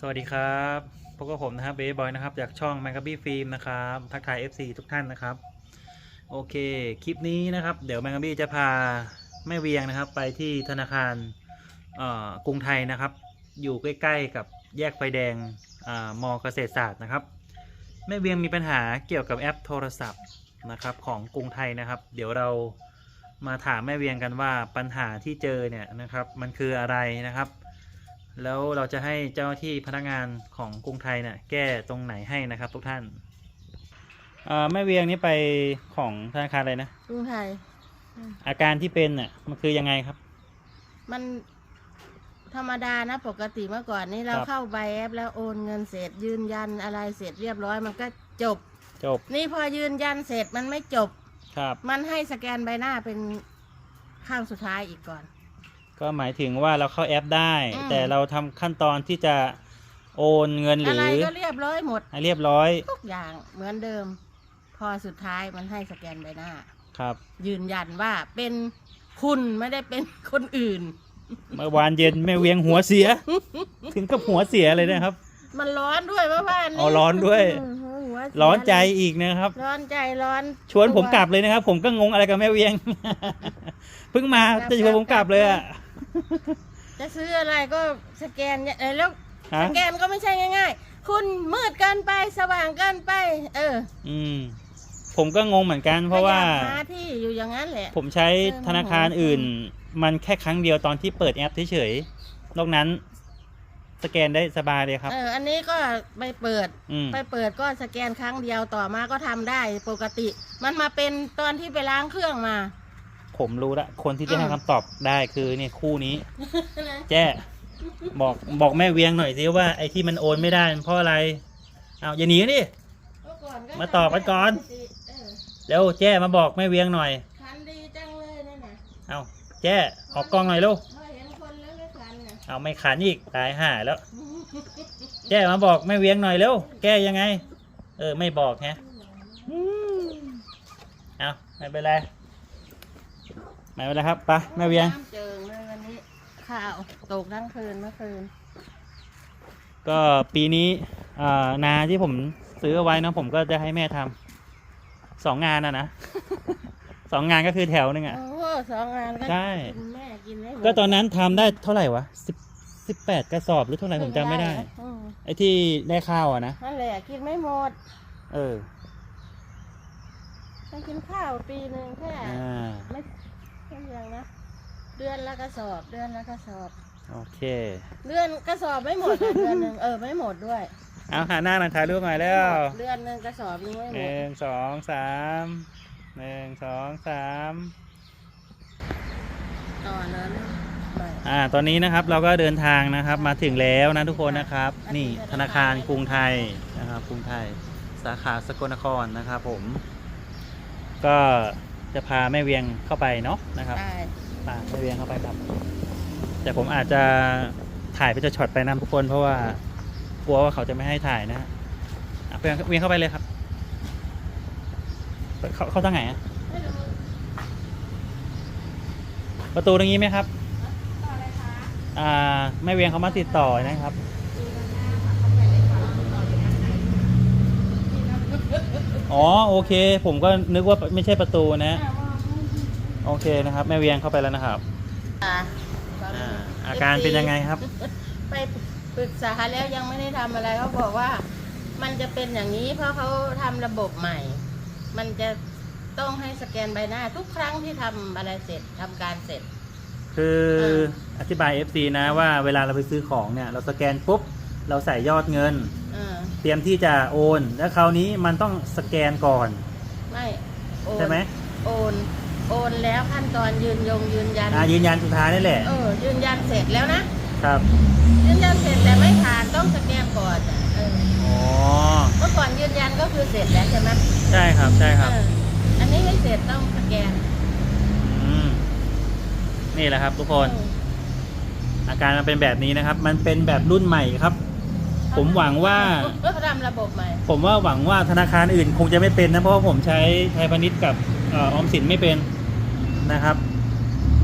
สวัสดีครับพบกับผมนะครับเบย์บอยนะครับ จากช่อง m a g a b y Film นะครับทักทาย FC ทุกท่านนะครับ โอเค คลิปนี้นะครับ เดี๋ยว m a g a b y จะพาแม่เวียงนะครับ ไปที่ธนาคารกรุงไทยนะครับ อยู่ใกล้ๆกับแยกไฟแดงอมอเกษตรศาสตร์นะครับ แม่เวียงมีปัญหาเกี่ยวกับแอปโทรศัพท์นะครับของกรุงไทยนะครับ เดี๋ยวเรามาถามแม่เวียงกันว่าปัญหาที่เจอเนี่ยนะครับ มันคืออะไรนะครับ แล้วเราจะให้เจ้าหน้าที่พนักงานของกรุงไทยเนี่ยแก้ตรงไหนให้นะครับ ทุกท่านเอ่อแม่เวียงนี่ไปของธนาคารอะไรนะ กรุงไทย อาการที่เป็นน่ะมันคือยังไงครับ มันธรรมดานะปกติเมื่อก่อนนี้เราครับ เข้าใบแอปแล้วโอนเงินเสร็จยืนยันอะไรเสร็จเรียบร้อยมันก็จบ จบนี่พอยืนยันเสร็จมันไม่จบ ครับ มันให้สแกนใบหน้าเป็นข้างสุดท้ายอีกก่อน ก็หมายถึงว่าเราเข้าแอปได้ อืม แต่เราทำขั้นตอนที่จะโอนเงินหอะรือไรก็เรียบร้อยหมด ให้เรียบร้อยทุกอย่างเหมือนเดิม พอสุดท้ายมันให้สแกนใบหน้า ครับ ยืนยันว่าเป็นคุณไม่ได้เป็นคนอื่น เมื่อวานเย็นแม่เวียงหัวเสีย ถึงกับหัวเสียเลยนะครับ มันร้อนด้วยว่าบ้านอ๋อร้อนด้วยหัวเสียร้อนใจอีกนะครับ ร้อนใจร้อนชวนผมกลับเลยนะครับ ผมก็งงอะไรกับแม่เวียง เพิ่งมาจะชวนผมกลับเลยอะ จะซื้ออะไรก็สแกนเนี่ยเออแล้วฮะสแกนก็ไม่ใช่ง่าย ๆ คุณมืดเกินไปสว่างเกินไป เอออืม ผมก็งงเหมือนกันเพราะว่าขยับหาที่อยู่อย่างนั้นแหละ ผมใช้ธนาคารอื่น มันแค่ครั้งเดียวตอนที่เปิดแอปเฉยๆ นอกนั้นสแกนได้สบายเลยครับ เออ อันนี้ก็ไปเปิด อืม ไปเปิดก็สแกนครั้งเดียวต่อมาก็ทำได้ปกติ มันมาเป็นตอนที่ไปล้างเครื่องมา ผมรู้ละคนที่จะอืมให้คำตอบได้คือเนี่ยคู่นี้ แจ้บอกบอกแม่เวียงหน่อยสิว่าไอ้ที่มันโอนไม่ได้มันเพราะอะไรเอาอย่าหนีดิ มาตอบกันก่อนเออแล้วแจ้มาบอกแม่เวียงหน่อยคันดีจังเลยนั่นน่ะเอาแจ้ออกกล้องหน่อยลูกพอเห็นคนแล้วไม่คันน่ะเอาไม่ขันอีกตายห่าแล้ว แจ้มาบอกแม่เวียงหน่อยเร็วแก้ยังไง เออไม่บอกฮะอืมเอาไม่เป็นไร ไม่เป็นไรครับไปแม่เวียง น้ำเจิงเลยวันนี้ข่าวตกทั้งคืนเมื่อคืนก็ปีนี้อ่านาที่ผมซื้อเอาไว้เนอะผมก็จะให้แม่ทำสองงานอะนะ สองงานก็คือแถวหนึงอะโอ้โหสองงานก็ใช่ กินแม่กินไม่หมดก็ตอนนั้นทำได้เท่าไหร่วะสิบสิบแปดกระสอบหรือเท่าไหร่ผมจำไม่ได้ อืมไอ้ที่ได้ข้าวอะนะนั่นแหละกินไม่หมดเออต้องกินข้าวปีหนึ่งแค่อ่าไม่ ไม่เยอะนะเดือนละกระสอบ เดือนละกระสอบ โอเค เดือนกระสอบไม่หมดอะเดือนหนึ่งเออไม่หมดด้วยเอาหาหน้าหน่อยถ่ายรูปหน่อยแล้วเดือนหนึ่งกระสอบยังไม่หหมดนึ่งสองสามหนึ่งสองสามตอนนั้นไม่อ่าตอนนี้นะครับเราก็เดินทางนะครับมาถึงแล้วนะทุกคนนะครับอันนี้นี่ธธนานาคาคารรกรุงไทยนะครับกรุงไทยสาขาสกลนครนะครับผม ก็ จะพาแม่เวียงเข้าไปเนาะนะครับได้พาแม่เวียงเข้าไปครับ แต่ผมอาจจะถ่ายไปจะช็อตไปนะทุกคน เพราะว่ากลัวว่าเขาจะไม่ให้ถ่ายนะฮะอะเวียงเวียงเข้าไปเลยครับ เขาเขาทางไหนอะไม่รู้ประตูตรงนี้ไหมครับต่ออะไรคะอ่าแม่เวียงเขามาติดต่อนะครับอ๋ อโอเค ผมก็นึกว่าไม่ใช่ประตูนะ โอเคนะครับ แม่เวียงเข้าไปแล้วนะครับอ่าอ่าอาการเป็นยังไงครับ ไปปรึกษาแล้วยังไม่ได้ทำอะไรเขาบอกว่า มันจะเป็นอย่างนี้เพราะเขาทำระบบใหม่ มันจะต้องให้สแกนใบหน้า ทุกครั้งที่ทำอะไรเสร็จทำการเสร็จ คือเอออธิบาย FC นะว่าเวลาเราไปซื้อของเนี่ย เราสแกนปุ๊บ เราใส่ยอดเงินเออเต รียมที่จะโอน แล้วคราวนี้มันต้องสแกนก่อน ไม่โอนใช่ไหมโอน โอนแล้วขั้นตอนยืนยงยืนยันอ่ายืนยันสุดท้ายนี่แหละเออยืนยันเสร็จแล้วนะครับ ยืนยันเสร็จแต่ไม่ผ่านต้องสแกนก่อนอะเอออ๋อเมื่อก่อนยืนยันก็คือเสร็จแล้วใช่ไหมใช่ครับใช่ครับ เอออันนี้ไม่เสร็จต้องสแกนอืมนี่แหละครับทุกคนอาการมันเป็นแบบนี้นะครับ มันเป็นแบบรุ่นใหม่ครับ ผมหวังว่าเขาทำระบบใหม่ ผมว่าหวังว่าธนาคารอื่นคงจะไม่เป็นนะ เพราะว่าผมใช้ไทยพาณิชย์กับเออออมสินไม่เป็นนะครับ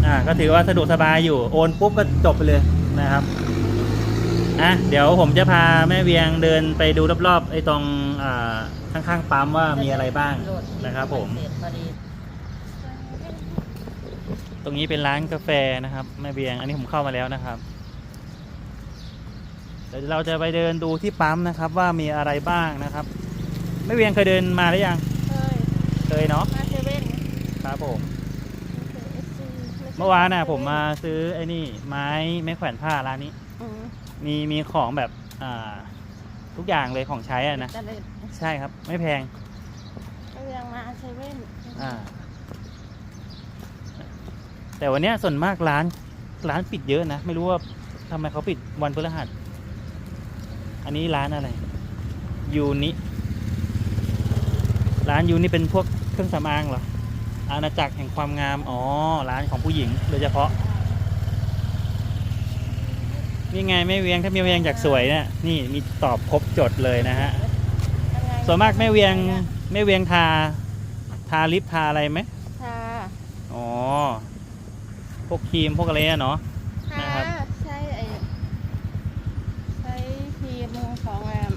อ่าก็ถือว่าสะดวกสบายอยู่โอนปุ๊บก็จบไปเลยนะครับอะเดี๋ยวผมจะพาแม่เวียงเดินไปดูรอบๆไอ้ตรงอ่าข้างๆปั๊มว่ามีอะไรบ้างโหลดนะครับ ผมเสร็จพอดีตรงนี้เป็นร้านกาแฟนะครับแม่เบียง อันนี้ผมเข้ามาแล้วนะครับ เดี๋ยวเราจะไปเดินดูที่ปั๊มนะครับ ว่ามีอะไรบ้างนะครับแม่เบียงเคยเดินมาหรือยัง เคยเคยเนาะ มาเซเว่นครับผม เมื่อวานน่ะผมมาซื้อไอ้นี่ไม้ไม้แขวนผ้าร้านนี้ อืมมีมีของแบบอ่าทุกอย่างเลยของใช้อะนะจะเลยใช่ครับ ไม่แพง ก็ยังมาเซเว่นอ่า แต่วันเนี้ยส่วนมากร้านร้านปิดเยอะนะ ไม่รู้ว่าทำไมเขาปิดวันพฤหัส อันนี้ร้านอะไรยูนิร้านยูนี่เป็นพวกเครื่องสำอางเหรออาณาจักรแห่งความงาม อ๋อ ร้านของผู้หญิงโดยเฉพาะ นี่ไงแม่เวียงถ้าแม่เวียงอยากสวยเนี่ยนี่มีตอบครบจดเลยนะฮะยังไงส่วนมากแม่เวียงแม่เวียงทา ทาลิปทาอะไรไหมค่ะอ๋อ พวกครีมพวกอะไรอะเนาะนะครั ค่ะ บ ใช้ไอ้ใช้ครีมของแอม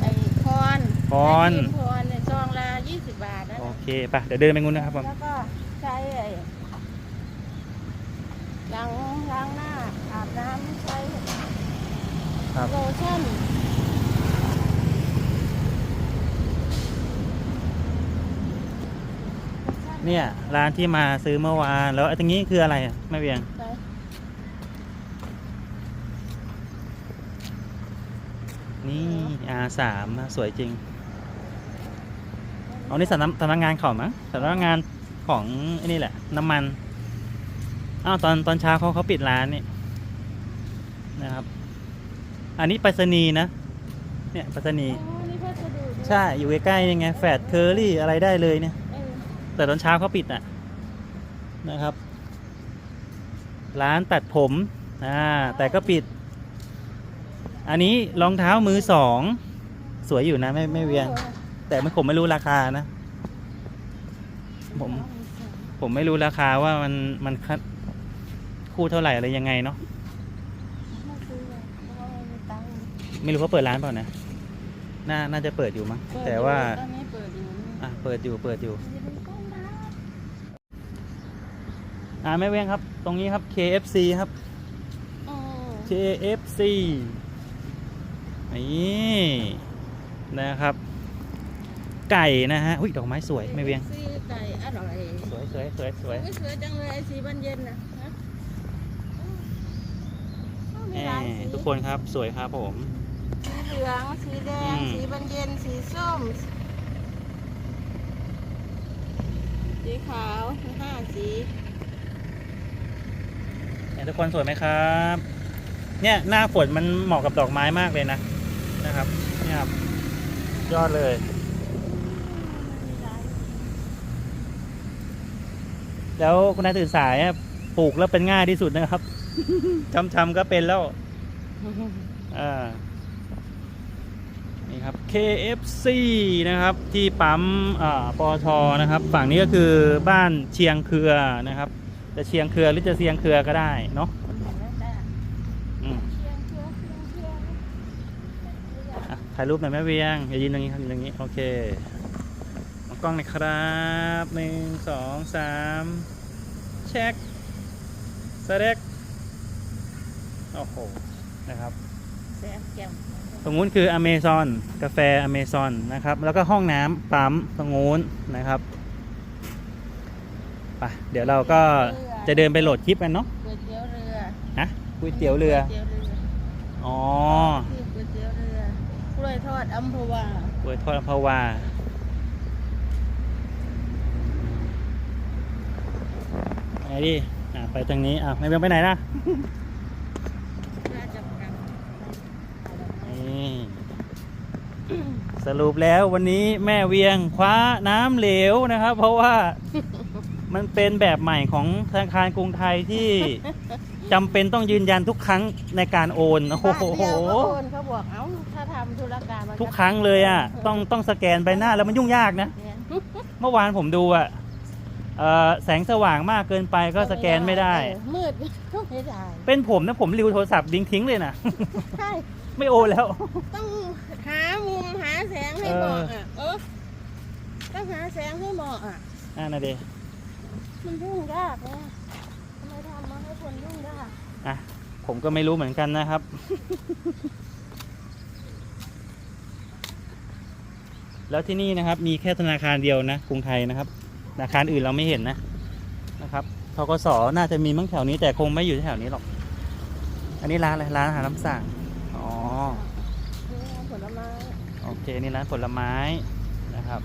ไอ้พร พรใช้ครีมพรในซองละยี่สิบบาทนะโอเคปะเดี๋ยวเดินไปงูนนะครับผมแล้วก็ใช้ไอ้ล้างล้างหน้าอาบน้ำใช้ครับโลชั่นเนี่ยร้านที่มาซื้อเมื่อวานแล้วไอ้ตรงนี้คืออะไรอะแม่เวียงใช้นี่อาสามสวยจริง เอานี่สำนักสำนักงานเขามั้งสำนักงานของไอ้นี่แหละ น้ำมันอ้าวตอนตอนเช้าเขาเขาปิดร้านนี่นะครับ อันนี้ไปรษณีย์นะ เนี่ยไปรษณีย์อ๋อนี่พัสดุด้วยใช่อยู่ใกล้ๆยังไงแฟดเคอรี่อะไรได้เลยเนี่ยเออแต่ตอนเช้าเขาปิดอะนะครับ ร้านตัดผมอ่าแต่ก็ปิด อันนี้รองเท้ามือสอง สวยอยู่นะไม่ไม่เวียง แต่ไม่ผมไม่รู้ราคานะ ผม ผมไม่รู้ราคาว่ามันมันคู่เท่าไหร่อะไรยังไงเนาะไม่ซื้อเพราะเขาเปิดร้านเปล่านะน่าน่าจะเปิดอยู่มั้งแต่ว่าตอนนี้เปิดอยู่อะเปิดอยู่เปิดอยู่อ่าแม่เวียงครับ ตรงนี้ครับ KFC ครับ KFC นี่นะครับ ไก่นะฮะอุ้ยดอกไม้สวยไม่เวียงซีไก่อร่อยสวยสวยสวยสวยอุ๊สวยจังเลยไอ้สีบานเย็นนะฮะอืมแหมีหลายมสีทุกคนครับสวยครับผม สีเหลืองสีแดง อืม สีบานเย็นสีส้ม สีขาวห้าสีเนี่ยทุกคนสวยไหมครับ เนี่ยหน้าฝนมันเหมาะกับดอกไม้มากเลยนะนะครับเนี่ยครับยอดเลย มีหลาย แล้วคุณนายตื่นสายอะปลูกแล้วเป็นง่ายที่สุดนะครับชำๆก็เป็นแล้วอ่านี่ครับ KFC นะครับ ที่ปั๊มอ่าปอทนะครับ ฝั่งนี้ก็คือบ้านเชียงเครือนะครับ จะเชียงเครือหรือจะเชียงเครือก็ได้เนาะแล้วแต่อืมเชียงเชียงเชียงเชียงอะถ่ายรูปหน่อยแม่เวียงอย่ายืนตรงนี้ครับยืนตรงนี้ โอเคเอา กล้องหน่อยครับหนึ่งสองสามเช็คสเต็กโอ้โหนะครับแซ่บแจ่มตรงนู้นคืออเมซอนกาแฟอเมซอนนะครับ แล้วก็ห้องน้ำปั๊มตรงนู้นนะครับไปเดี๋ยวเราก็จะเดินไปโหลดคลิปกันเนาะก๋วยเตี๋ยวเรือฮะก๋วยเตี๋ยวเรือก๋วยเตี๋ยวเรืออ๋อที่ก๋วยเตี๋ยวเรือกล้วยทอดอัมพวาก๋วยทอดอัมพวาไหน ดิอะไปทางนี้อะไม่เบี้ยงไปไหนนะน่าจะกันนี่สรุปแล้ววันนี้แม่เวียงคว้าน้ำเหลวนะครับ เพราะว่ามันเป็นแบบใหม่ของธนาคารกรุงไทยที่จำเป็นต้องยืนยันทุกครั้งในการโอนโอ้บาทโหเดียวก็โอนเขาบอกเอ้าถ้าทำธุรการมันทุกครั้งเลยอะต้องต้องสแกนใบหน้าแล้วมันยุ่งยากนะเนี่ยเมื่อวานผมดูอะ เอ่อแสงสว่างมากเกินไปก็สแกนไม่ได้ เออมืดก็ไม่ได้เป็นผมนะผมริวโทรศัพท์ดิ้งทิ้งเลยนะ ใช่ไม่โอแล้ว ต้องหามุมหาแสงให้เหมาะอะเออต้องหาแสงให้เหมาะอะ อ่านะเดมันยุ่งยากนะทำไมทำมาให้คนยุ่งยากอะผมก็ไม่รู้เหมือนกันนะครับ แล้วที่นี่นะครับ มีแค่ธนาคารเดียวนะกรุงไทยนะครับ ธนาคารอื่นเราไม่เห็นนะนะครับทกสน่าจะมีมั้งแถวนี้แต่คงไม่อยู่แถวนี้หรอก อันนี้ร้านอะไรร้านอาหารน้ำสั่งอ๋อนี่ผลไม้โอเคนี่ร้านผลไม้นะครับ